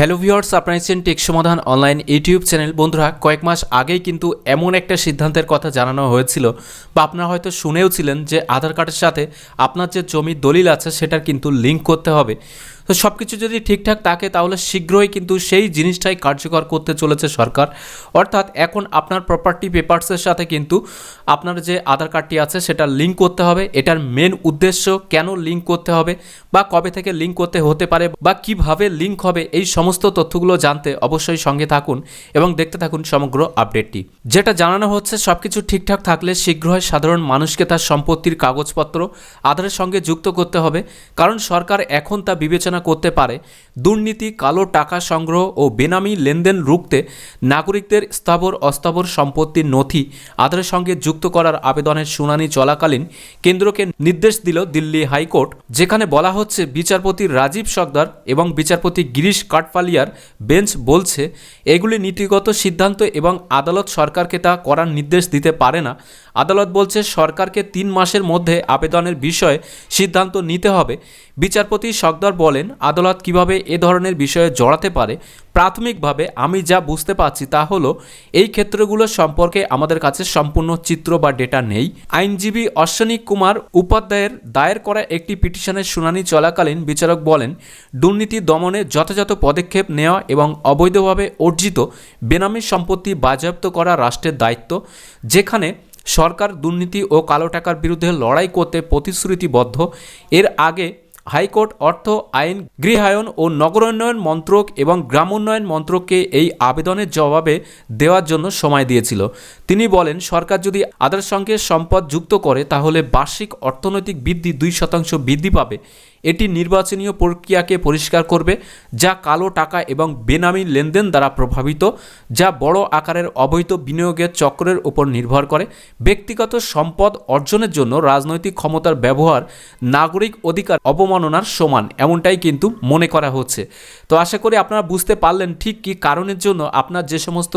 Hello viewers, আপনারা এসেছেন take সমাধান অনলাইন ইউটিউব চ্যানেল। বন্ধুরা, কয়েক মাস আগেই কিন্তু এমন একটা সিদ্ধান্তের কথা জানানো হয়েছিল বা আপনারা হয়তো শুনেও ছিলেন যে আধার কার্ডের সাথে আপনার যে জমির দলিল আছে সেটার কিন্তু লিঙ্ক করতে হবে। তো সব কিছু যদি ঠিকঠাক থাকে, তাহলে শীঘ্রই কিন্তু সেই জিনিসটাই কার্যকর করতে চলেছে সরকার। অর্থাৎ এখন আপনার প্রপার্টি পেপারসের সাথে কিন্তু আপনার যে আধার কার্ডটি আছে, সেটা লিঙ্ক করতে হবে। এটার মেন উদ্দেশ্য কেন লিঙ্ক করতে হবে বা কবে থেকে লিঙ্ক করতে হতে পারে বা কীভাবে লিঙ্ক হবে, এই সমস্ত তথ্যগুলো জানতে অবশ্যই সঙ্গে থাকুন এবং দেখতে থাকুন সমগ্র আপডেটটি যেটা জানানো হচ্ছে সব কিছু ঠিকঠাক থাকলে শীঘ্রই সাধারণ মানুষকে তার সম্পত্তির কাগজপত্র আধারের সঙ্গে যুক্ত করতে হবে। কারণ সরকার এখন তা বিবেচনা করতে পারে। দুর্নীতি, কালো টাকা সংগ্রহ ও বেনামি লেনদেন রুখতে নাগরিকদের স্থাবর অস্থাবর সম্পত্তির নথি আধারের সঙ্গে যুক্ত করার আবেদনের শুনানি চলাকালীন কেন্দ্রকে নির্দেশ দিল দিল্লি হাইকোর্ট, যেখানে বলা হচ্ছে বিচারপতি রাজীব সর্দার এবং বিচারপতি গিরিশ কাঠপালিয়ার বেঞ্চ বলছে, এগুলি নীতিগত সিদ্ধান্ত এবং আদালত সরকারকে তা করার নির্দেশ দিতে পারে না। আদালত বলছে, সরকারকে তিন মাসের মধ্যে আবেদনের বিষয়ে সিদ্ধান্ত নিতে হবে। বিচারপতি সর্দার বলেন, আদালত কীভাবে এ ধরনের বিষয়ে জড়াতে পারে, প্রাথমিকভাবে আমি যা বুঝতে পারছি তা হলো, এই ক্ষেত্রগুলো সম্পর্কে আমাদের কাছে সম্পূর্ণ চিত্র বা ডেটা নেই। আইনজীবী অশ্বিনী কুমার উপাধ্যায়ের দায়ের করা একটি পিটিশনের শুনানি চলাকালীন বিচারক বলেন, দুর্নীতি দমনে যথাযথ পদক্ষেপ নেওয়া এবং অবৈধভাবে অর্জিত বেনামি সম্পত্তি বাজেয়াপ্ত করা রাষ্ট্রের দায়িত্ব, যেখানে সরকার দুর্নীতি ও কালো টাকার বিরুদ্ধে লড়াই করতে প্রতিশ্রুতিবদ্ধ। এর আগে হাইকোর্ট অর্থ, আইন, গৃহায়ন ও নগরোন্নয়ন মন্ত্রক এবং গ্রামোন্নয়ন মন্ত্রককে এই আবেদনের জবাবে দেওয়ার জন্য সময় দিয়েছিল। তিনি বলেন, সরকার যদি আদার সঙ্গে সম্পদ যুক্ত করে, তাহলে বার্ষিক অর্থনৈতিক বৃদ্ধি দুই শতাংশ বৃদ্ধি পাবে। এটি নির্বাচনীয় প্রক্রিয়াকে পরিষ্কার করবে, যা কালো টাকা এবং বেনামি লেনদেন দ্বারা প্রভাবিত, যা বড় আকারের অবৈধ বিনিয়োগের চক্রের উপর নির্ভর করে। ব্যক্তিগত সম্পদ অর্জনের জন্য রাজনৈতিক ক্ষমতার ব্যবহার নাগরিক অধিকার অবমাননার সমান, এমনটাই কিন্তু মনে করা হচ্ছে। তো আশা করি আপনারা বুঝতে পারলেন ঠিক কী কারণের জন্য আপনার যে সমস্ত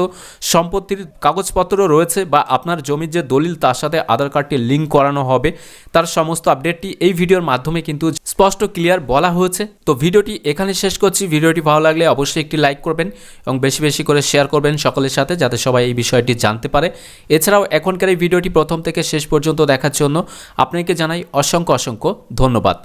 সম্পত্তির কাগজপত্র রয়েছে বা আপনার জমির যে দলিল তার সাথে আধার কার্ডটি লিঙ্ক করানো হবে, তার সমস্ত আপডেটটি এই ভিডিওর মাধ্যমে কিন্তু স্পষ্ট ক্লিয়ার বলা হয়েছে। তো ভিডিওটি এখানে শেষ করছি। ভিডিওটি ভালো লাগলে অবশ্যই একটি লাইক করবেন এবং বেশি বেশি করে শেয়ার করবেন সকলের সাথে যাতে সবাই এই বিষয়টি জানতে পারে। এছাড়াও এখনকার এই ভিডিওটি প্রথম থেকে শেষ পর্যন্ত দেখার জন্য আপনাকে জানাই অসংখ্য অসংখ্য ধন্যবাদ।